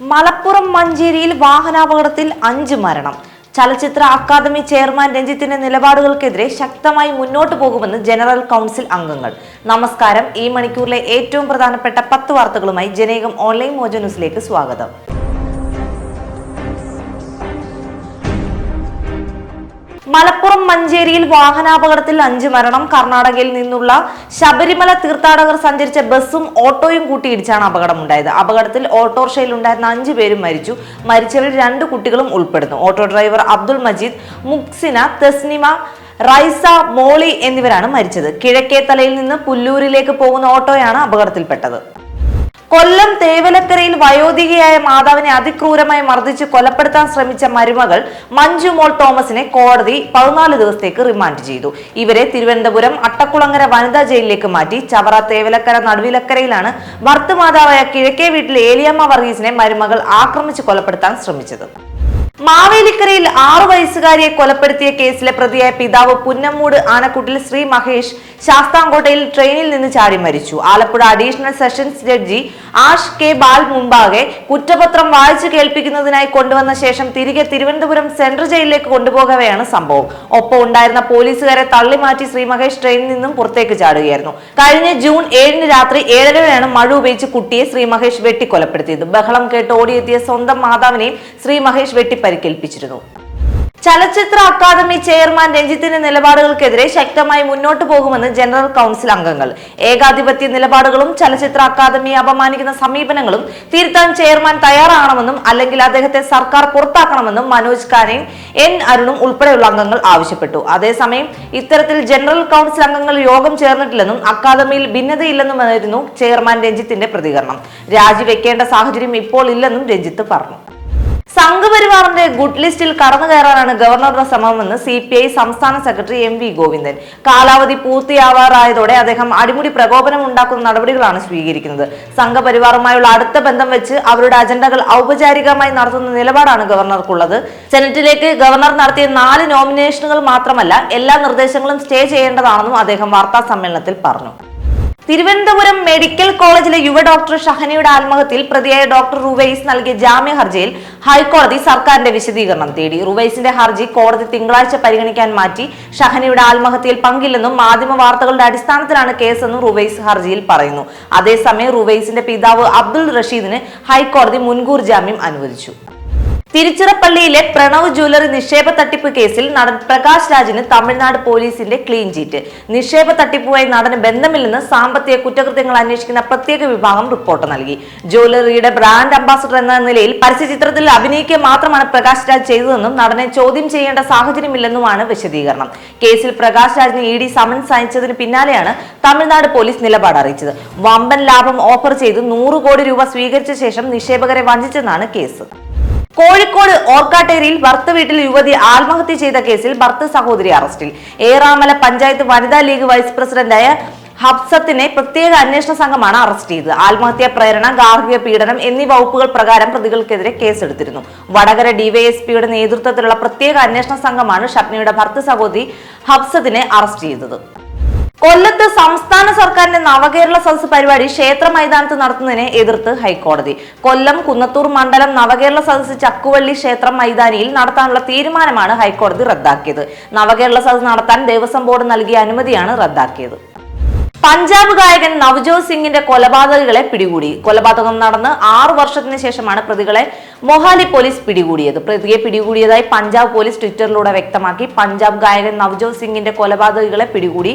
മലപ്പുറം മഞ്ചേരിയിൽ വാഹനാപകടത്തിൽ അഞ്ച് മരണം. ചലച്ചിത്ര അക്കാദമി ചെയർമാൻ രഞ്ജിത്തിന്റെ നിലപാടുകൾക്കെതിരെ ശക്തമായി മുന്നോട്ടു പോകുമെന്ന് ജനറൽ കൗൺസിൽ അംഗങ്ങൾ. നമസ്കാരം. ഈ മണിക്കൂറിലെ ഏറ്റവും പ്രധാനപ്പെട്ട പത്ത് വാർത്തകളുമായി ജനേകം ഓൺലൈൻ മോജോ ന്യൂസിലേക്ക് സ്വാഗതം. മലപ്പുറം മഞ്ചേരിയിൽ വാഹനാപകടത്തിൽ അഞ്ച് മരണം. കർണാടകയിൽ നിന്നുള്ള ശബരിമല തീർത്ഥാടകർ സഞ്ചരിച്ച ബസ്സും ഓട്ടോയും കൂട്ടിയിടിച്ചാണ് അപകടമുണ്ടായത്. അപകടത്തിൽ ഓട്ടോറിക്ഷയിൽ ഉണ്ടായിരുന്ന അഞ്ചു പേരും മരിച്ചു. മരിച്ചവരിൽ രണ്ട് കുട്ടികളും ഉൾപ്പെടുന്നു. ഓട്ടോ ഡ്രൈവർ അബ്ദുൾ മജീദ് മുക്സിന തെസ്നിമ റൈസ മോളി എന്നിവരാണ് മരിച്ചത്. കിഴക്കേത്തലയിൽ നിന്ന് പുല്ലൂരിലേക്ക് പോകുന്ന ഓട്ടോയാണ് അപകടത്തിൽപ്പെട്ടത്. കൊല്ലം തേവലക്കരയിൽ വയോധികയായ മാതാവിനെ അതിക്രൂരമായി മർദ്ദിച്ച് കൊലപ്പെടുത്താൻ ശ്രമിച്ച മരുമകൾ മഞ്ജു മോൾ തോമസിനെ കോടതി പതിനാല് ദിവസത്തേക്ക് റിമാൻഡ് ചെയ്തു. ഇവരെ തിരുവനന്തപുരം അട്ടക്കുളങ്ങര വനിതാ ജയിലിലേക്ക് മാറ്റി ചവറ തേവലക്കര നടുവിലക്കരയിലാണ് ഭർത്തൃമാതാവായ കിഴക്കേ വീട്ടിലെ ഏലിയമ്മ വർഗീസിനെ മരുമകൾ ആക്രമിച്ച് കൊലപ്പെടുത്താൻ ശ്രമിച്ചത്. മാവേലിക്കരയിൽ ആറു വയസ്സുകാരിയെ കൊലപ്പെടുത്തിയ കേസിലെ പ്രതിയായ പിതാവ് പുന്നമ്മൂട് ആനക്കുട്ടിൽ ശ്രീ മഹേഷ് ശാസ്താംകോട്ടയിൽ ട്രെയിനിൽ നിന്ന് ചാടി മരിച്ചു. Alappuzha additional sessions judge Ash K Bal മുമ്പാകെ കുറ്റപത്രം വായിച്ചു കേൾപ്പിക്കുന്നതിനായി കൊണ്ടുവന്ന ശേഷം തിരികെ തിരുവനന്തപുരം സെൻട്രൽ ജയിലിലേക്ക് കൊണ്ടുപോകവെയാണ് സംഭവം. ഒപ്പം ഉണ്ടായിരുന്ന പോലീസുകാരെ തള്ളിമാറ്റി ശ്രീ മഹേഷ് ട്രെയിനിൽ നിന്നും പുറത്തേക്ക് ചാടുകയായിരുന്നു. കഴിഞ്ഞ ജൂൺ ഏഴിന് രാത്രി ഏഴരയാണ് മഴ ഉപയോഗിച്ച് കുട്ടിയെ ശ്രീ മഹേഷ് വെട്ടിക്കൊലപ്പെടുത്തിയത്. ബഹളം കേട്ട് ഓടിയെത്തിയ സ്വന്തം മാതാവിനെയും ശ്രീ മഹേഷ് വെട്ടി പരിക്കേൽപ്പിച്ചിരുന്നു. ചലച്ചിത്ര അക്കാദമി ചെയർമാൻ രഞ്ജിത്തിന്റെ നിലപാടുകൾക്കെതിരെ ശക്തമായി മുന്നോട്ടു പോകുമെന്ന് ജനറൽ കൗൺസിൽ അംഗങ്ങൾ. ഏകാധിപത്യ നിലപാടുകളും ചലച്ചിത്ര അക്കാദമിയെ അപമാനിക്കുന്ന സമീപനങ്ങളും തിരുത്താൻ ചെയർമാൻ തയ്യാറാകണമെന്നും അല്ലെങ്കിൽ അദ്ദേഹത്തെ സർക്കാർ പുറത്താക്കണമെന്നും മനോജ് കാനയും എൻ അരുണും ഉൾപ്പെടെയുള്ള അംഗങ്ങൾ ആവശ്യപ്പെട്ടു. അതേസമയം ഇത്തരത്തിൽ ജനറൽ കൗൺസിൽ അംഗങ്ങൾ യോഗം ചേർന്നിട്ടില്ലെന്നും അക്കാദമിയിൽ ഭിന്നതയില്ലെന്നുമായിരുന്നു ചെയർമാൻ രഞ്ജിത്തിന്റെ പ്രതികരണം. രാജിവെക്കേണ്ട സാഹചര്യം ഇപ്പോൾ ഇല്ലെന്നും രഞ്ജിത്ത് പറഞ്ഞു. സംഘപരിവാറിന്റെ ഗുഡ് ലിസ്റ്റിൽ കടന്നു കയറാനാണ് ഗവർണറുടെ ശ്രമമെന്ന് സി പി ഐ സംസ്ഥാന സെക്രട്ടറി എം വി ഗോവിന്ദൻ. കാലാവധി പൂർത്തിയാവാറായതോടെ അദ്ദേഹം അടിമുടി പ്രകോപനം ഉണ്ടാക്കുന്ന നടപടികളാണ് സ്വീകരിക്കുന്നത്. സംഘപരിവാറുമായുള്ള അടുത്ത ബന്ധം വെച്ച് അവരുടെ അജണ്ടകൾ ഔപചാരികമായി നടത്തുന്ന നിലപാടാണ് ഗവർണർക്കുള്ളത്. സെനറ്റിലേക്ക് ഗവർണർ നടത്തിയ നാല് നോമിനേഷനുകൾ മാത്രമല്ല എല്ലാ നിർദ്ദേശങ്ങളും സ്റ്റേ ചെയ്യേണ്ടതാണെന്നും അദ്ദേഹം വാർത്താ സമ്മേളനത്തിൽ പറഞ്ഞു. തിരുവനന്തപുരം മെഡിക്കൽ കോളേജിലെ യുവ ഡോക്ടർ ഷഹനയുടെ ആത്മഹത്യയിൽ പ്രതിയായ ഡോക്ടർ റുവൈസ് നൽകിയ ജാമ്യ ഹർജിയിൽ ഹൈക്കോടതി സർക്കാരിന്റെ വിശദീകരണം തേടി. റുവൈസിന്റെ ഹർജി കോടതി തിങ്കളാഴ്ച പരിഗണിക്കാൻ മാറ്റി ഷഹനയുടെ ആത്മഹത്യയിൽ പങ്കില്ലെന്നും മാധ്യമ വാർത്തകളുടെ അടിസ്ഥാനത്തിലാണ് കേസെന്നും റുവൈസ് ഹർജിയിൽ പറയുന്നു. അതേസമയം റുവൈസിന്റെ പിതാവ് അബ്ദുൾ റഷീദിന് ഹൈക്കോടതി മുൻകൂർ ജാമ്യം അനുവദിച്ചു. തിരുച്ചിറപ്പള്ളിയിലെ പ്രണവ് ജ്വല്ലറി നിക്ഷേപ തട്ടിപ്പ് കേസിൽ നടൻ പ്രകാശ് രാജിന് തമിഴ്നാട് പോലീസിന്റെ ക്ലീൻ ചീറ്റ്. നിക്ഷേപ തട്ടിപ്പുമായി നടന് ബന്ധമില്ലെന്ന് സാമ്പത്തിക കുറ്റകൃത്യങ്ങൾ അന്വേഷിക്കുന്ന പ്രത്യേക വിഭാഗം റിപ്പോർട്ട് നൽകി. ജ്വല്ലറിയുടെ ബ്രാൻഡ് അംബാസഡർ എന്ന നിലയിൽ പരസ്യചിത്രത്തിൽ അഭിനയിക്കുക മാത്രമാണ് പ്രകാശ് രാജ് ചെയ്തതെന്നും നടനെ ചോദ്യം ചെയ്യേണ്ട സാഹചര്യമില്ലെന്നുമാണ് വിശദീകരണം. കേസിൽ പ്രകാശ് രാജിന് ഇ ഡി സമൻസ് അയച്ചതിന് പിന്നാലെയാണ് തമിഴ്നാട് പോലീസ് നിലപാട് അറിയിച്ചത്. വമ്പൻ ലാഭം ഓഫർ ചെയ്ത് നൂറ് കോടി രൂപ സ്വീകരിച്ച ശേഷം നിക്ഷേപകരെ വഞ്ചിച്ചെന്നാണ് കേസ്. കോഴിക്കോട് ഓർക്കാട്ടേരിയിൽ ഭർത്ത വീട്ടിൽ യുവതി ആത്മഹത്യ ചെയ്ത കേസിൽ ഭർത്ത സഹോദരി അറസ്റ്റിൽ. ഏറാമല പഞ്ചായത്ത് വനിതാ ലീഗ് വൈസ് പ്രസിഡന്റായ ഹബ്സത്തിനെ പ്രത്യേക അന്വേഷണ സംഘമാണ് അറസ്റ്റ് ചെയ്തത്. ആത്മഹത്യാ പ്രേരണ ഗാർഹിക പീഡനം എന്നീ വകുപ്പുകൾ പ്രകാരം പ്രതികൾക്കെതിരെ കേസെടുത്തിരുന്നു. വടകര ഡിവൈഎസ്പിയുടെ നേതൃത്വത്തിലുള്ള പ്രത്യേക അന്വേഷണ സംഘമാണ് ഷബ്നയുടെ ഭർത്ത സഹോദരി ഹബ്സത്തിനെ അറസ്റ്റ് ചെയ്തത്. കൊല്ലത്ത് സംസ്ഥാന സർക്കാരിന്റെ നവകേരള സദസ് പരിപാടി ക്ഷേത്ര മൈതാനത്ത് നടത്തുന്നതിനെ എതിർത്ത് ഹൈക്കോടതി. കൊല്ലം കുന്നത്തൂർ മണ്ഡലം നവകേരള സദസ് ചക്കുവള്ളി ക്ഷേത്ര മൈതാനിയിൽ നടത്താനുള്ള തീരുമാനമാണ് ഹൈക്കോടതി റദ്ദാക്കിയത്. നവകേരള സദസ് നടത്താൻ ദേവസ്വം ബോർഡ് നൽകിയ അനുമതിയാണ് റദ്ദാക്കിയത്. പഞ്ചാബ് ഗായകൻ നവജോത് സിംഗിന്റെ കൊലപാതകളെ പിടികൂടി. കൊലപാതകം നടന്ന് ആറു വർഷത്തിന് ശേഷമാണ് പ്രതികളെ മൊഹാലി പോലീസ് പിടികൂടിയത്. പ്രതിയെ പിടികൂടിയതായി പഞ്ചാബ് പോലീസ് ട്വിറ്ററിലൂടെ വ്യക്തമാക്കി. പഞ്ചാബ് ഗായകൻ നവജോത് സിംഗിന്റെ കൊലപാതകളെ പിടികൂടി.